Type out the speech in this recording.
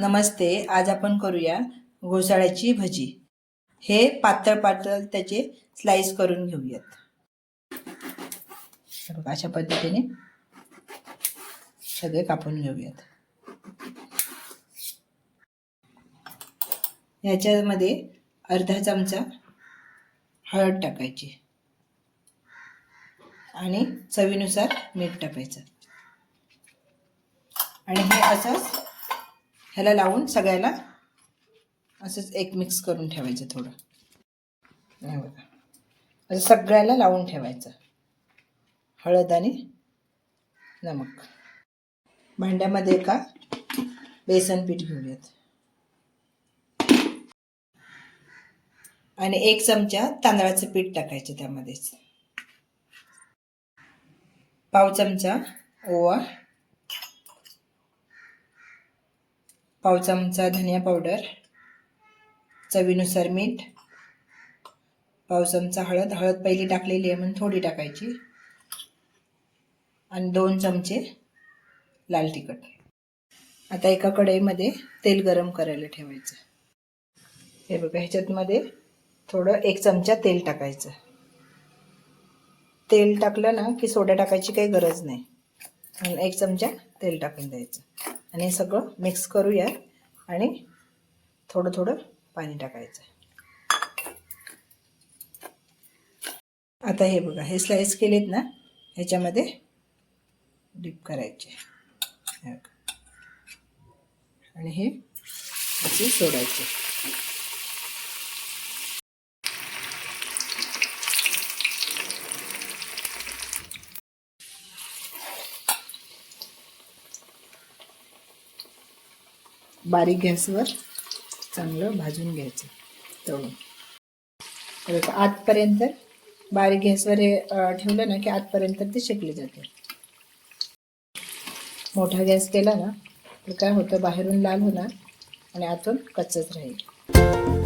नमस्ते आज आपण करूया घोसाळ्याची भजी. हे पातळ पातळ त्याचे स्लाइस करून घेऊयात. बघा अशा पद्धतीने सगळे कापून घेऊयात. याच्यामध्ये अर्धा चमचा हळद टाकायची आणि चवीनुसार मीठ टाकायचं. आणि हे असंच ह्याला लावून सगळ्याला असंच एक मिक्स करून ठेवायचं थोडं. हे बघा. असं सगळ्याला लावून ठेवायचं. हळद आणि नमक. भांड्यामध्ये का बेसन पीठ घेऊयात. आणि एक चमचा तांदळाचं पीठ टाकायचं त्यामध्येच. पाव चमचा ओवा पाव चमचा धनिया पावडर चवीनुसार मीठ पाव चमचा हळद. हळद पहिली टाकलेली आहे म्हणून थोडी टाकायची. आणि दोन चमचे लाल तिखट. आता एका कढईमध्ये तेल गरम करायला ठेवायचं. हे बघा ह्याच्यातमध्ये थोडं एक चमचा तेल टाकायचं. तेल टाकलं ना की सोडा टाकायची काही गरज नाही. आणि एक चमचा तेल टाकून द्यायचं. आणि हे सगळं मिक्स करूया आणि थोडं थोडं पाणी टाकायचं. आता हे बघा हे स्लाइस केलेत ना ह्याच्यामध्ये डीप करायचे. आणि हे असे सोडायचे. बारीक गॅसवर चांगलं भाजून घ्यायचं तळून. आतपर्यंत बारीक गॅसवर हे ठेवलं ना की आतपर्यंत ते शेकले जाते. मोठा गॅस केला ना तर काय होतं? बाहेरून लाल होणार आणि आतून कच्चच राहील.